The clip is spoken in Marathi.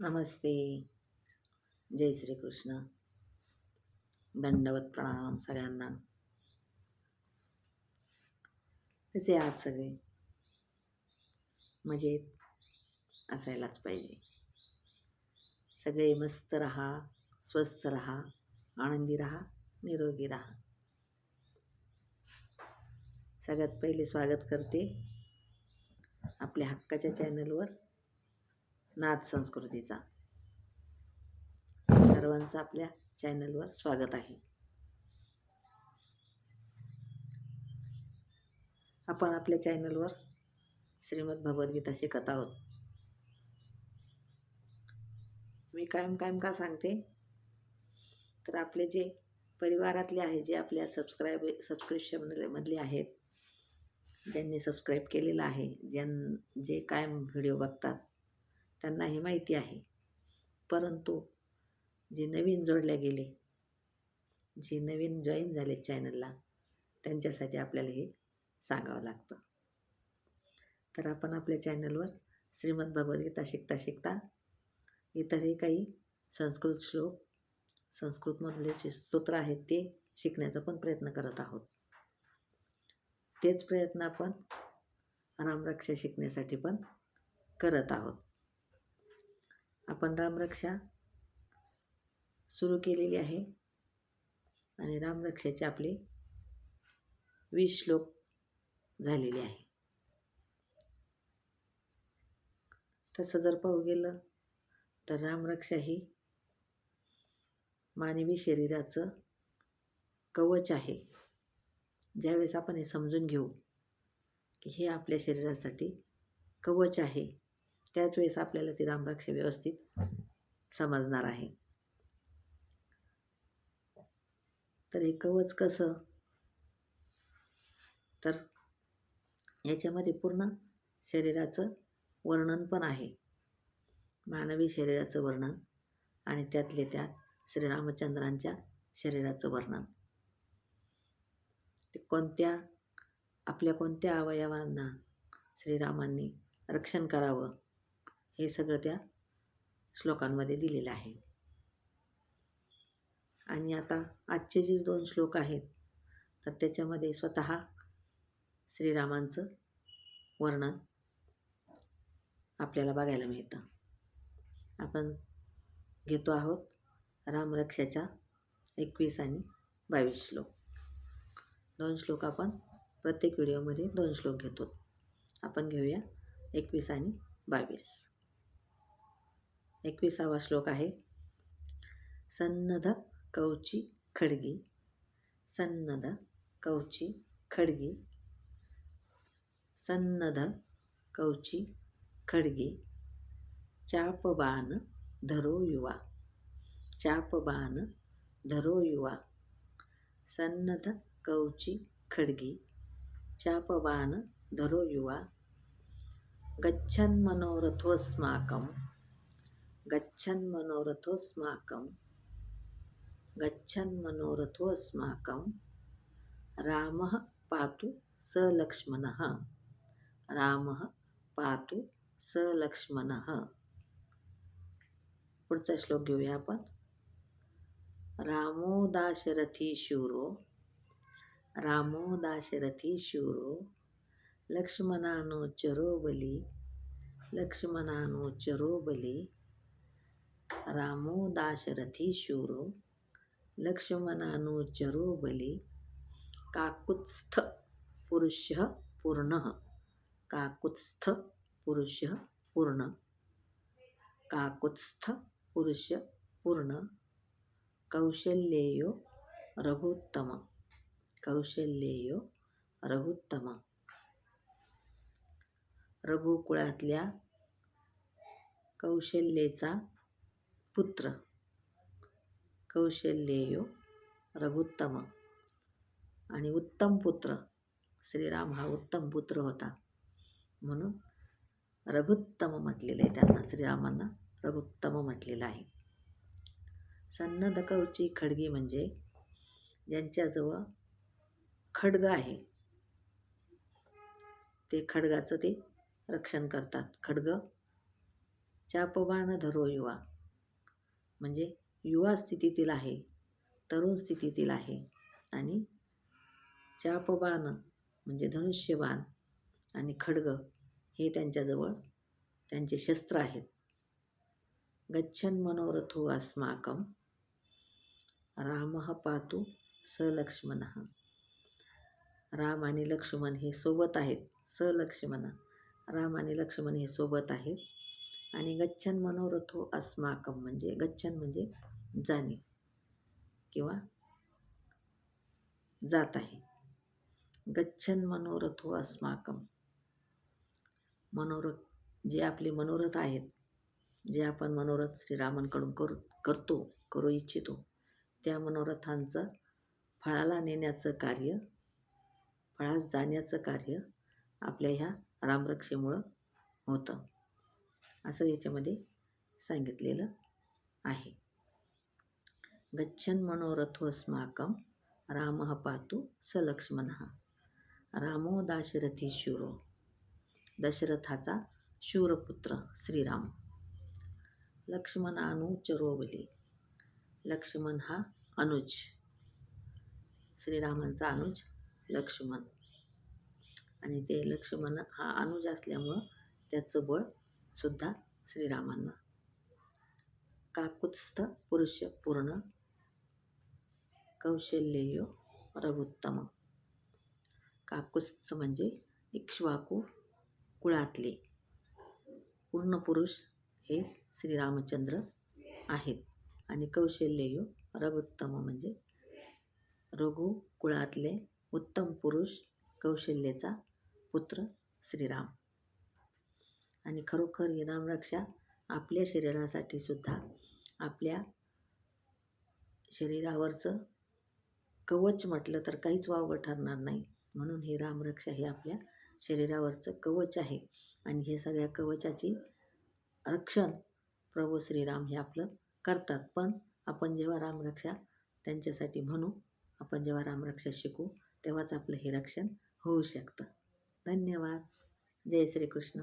नमस्ते। जय श्रीकृष्ण। दंडवत प्रणाम सगळ्यांना। कसे आहात सगळे? मजेत? असायलाच पाहिजे। सगळे मस्त रहा स्वस्थ रहा आनंदी रहा निरोगी रहा। सगळ्यात पहिले स्वागत करते आपल्या हक्काच्या चॅनलवर नाथ संस्कृतीचा. सर्वांचं आपल्या चॅनलवर स्वागत आहे. आपण आपल्या चॅनलवर श्रीमद भगवद्गीता शिकत आहोत. मी कायम कायम का सांगते? तर आपले जे परिवारातले आहे जे आपल्या सबस्क्राईब सबस्क्रिप्शन मधले आहेत ज्यांनी सबस्क्राईब केलेलं आहे ज्यां जे कायम व्हिडिओ बघतात त्यांना हे माहिती आहे. परंतु जे नवीन जोडले गेले जे नवीन जॉईन झाले चॅनलला त्यांच्यासाठी आपल्याला हे सांगावं लागतं. तर आपण आपल्या चॅनलवर श्रीमद भगवद्गीता शिकता शिकता इतरही काही संस्कृत श्लोक संस्कृतमधले जे स्तोत्र आहेत ते शिकण्याचा पण प्रयत्न करत आहोत. तेच प्रयत्न आपण रामरक्षा शिकण्यासाठी पण करत आहोत. आपण रामरक्षा सुरू केलेली आहे. आणि रामरक्षाचे आपले वीस श्लोक झालेले आहे. तसं जर पाहू गेलं तर रामरक्षा ही मानवी शरीराचं कवच आहे. ज्यावेळेस आपण हे समजून घेऊ की हे आपल्या शरीरासाठी कवच आहे. त्याच वेळेस आपल्याला ती रामराक्ष व्यवस्थित समजणार आहे. तर हे कवच कसं? तर याच्यामध्ये पूर्ण शरीराचं वर्णन पण आहे. मानवी शरीराचं वर्णन आणि त्यातले त्यात श्रीरामचंद्रांच्या शरीराचं वर्णन. ते कोणत्या आपल्या कोणत्या अवयवांना श्रीरामांनी रक्षण करावं? हे सगळं त्या श्लोकांमध्ये दिलेलं आहे. आणि आता आजचे जे दोन श्लोक आहेत तर त्याच्यामध्ये स्वतः श्रीरामांचं वर्णन आपल्याला बघायला मिळतं. आपण घेतो आहोत रामरक्षाच्या एकवीस आणि बावीस श्लोक. दोन श्लोक आपण प्रत्येक व्हिडिओमध्ये दोन श्लोक घेतो. आपण घेऊया एकवीस आणि बावीस. एकविसावा श्लोक आहे. सन्नध कवची खडगी. सन्नध कौची खडगी. सन्नध कौची खडगी. चापबान धरो युवा. चापबाण धरो युवा. सन्नध कौची खडगी. चापबान धरो युवा. गच्छन् मनोरथोऽस्माकं गच्छन् मनोरथोऽस्माकं रामः पातु स लक्ष्मणः। रामः पातु स लक्ष्मणः। पुढचा श्लोक घेऊया आपण. रामो दाशरथी शूरो। रामो दाशरथी शूरो। लक्ष्मणानो चरो बली। लक्ष्मणानो चरो बली। रामो दाशरथी शूरो लक्ष्मणानुचरो बली काकुत्स्थ पुरुष पूर्ण काकुत्स्थ पुरुष पूर्ण। काकुत्स्थ पुरुष पूर्ण। कौशल्येयो रघुत्तम। कौशल्येयो रघुत्तम। रघुकुळातल्या कौशल्येचा पुत्र कौशल्येयो रघुत्तम आणि उत्तम पुत्र श्रीराम हा उत्तम पुत्र होता. म्हणून रघुत्तम म्हटलेलं आहे त्यांना श्रीरामांना रघुत्तम म्हटलेलं आहे. सन्नद कवची खडगी म्हणजे ज्यांच्याजवळ खडग आहे ते खडगाचं ते रक्षण करतात. खडग चापबाण धरो युवा म्हणजे युवा स्थितीतील आहे तरुण स्थितीतील आहे आणि चापबाण म्हणजे धनुष्यबाण आणि खड्ग हे त्यांच्याजवळ त्यांचे शस्त्र आहेत. गच्छन मनोरथो अस्माकं राम पातू सलक्ष्मण राम आणि लक्ष्मण हे सोबत आहेत सलक्ष्मण राम आणि लक्ष्मण हे सोबत आहेत. आणि गच्छन मनोरथो हो अस्माकम म्हणजे गच्छन म्हणजे जाणे किंवा जात आहे. गच्छन मनोरथो हो अस्माकम मनोरथ जे आपले मनोरथ आहेत जे आपण मनोरथ श्रीरामांकडून करू करतो करू इच्छितो त्या मनोरथांचं फळाला नेण्याचं कार्य फळास जाण्याचं कार्य आपल्या ह्या रामरक्षेमुळं होतं. असं याच्यामध्ये सांगितलेलं आहे. गच्छन मनोरथोस्माकं राम पातू सलक्ष्मण रामो दाशरथी शूरो। दशरथाचा शूरपुत्र श्रीराम। लक्ष्मण अनुचरोबली लक्ष्मण हा अनुज। श्रीरामांचा अनुज लक्ष्मण। आणि ते लक्ष्मण हा अनुज असल्यामुळं त्याचं बळ सुद्धा श्रीरामांना. काकुत्स्थ पुरुष पूर्ण कौशल्येय रघुत्तम. काकुत्स्थ म्हणजे इक्ष्वाकू कुळातले. पूर्ण पुरुष हे श्रीरामचंद्र आहेत आणि कौशल्येय रघुत्तम म्हणजे रघु कुळातले उत्तम पुरुष कौशल्याचा पुत्र श्रीराम. आणि खरोखर ही रामरक्षा आपल्या शरीरासाठी सुद्धा आपल्या शरीरावरचं कवच म्हटलं तर काहीच वावगं ठरणार नाही. म्हणून ही रामरक्षा हे आपल्या शरीरावरचं कवच आहे. आणि हे सगळ्या कवचाची रक्षण प्रभू श्रीराम हे आपलं करतात. पण आपण जेव्हा रामरक्षा त्यांच्यासाठी म्हणू आपण जेव्हा रामरक्षा शिकू तेव्हाच आपलं हे रक्षण होऊ शकतं. धन्यवाद. जय श्रीकृष्ण.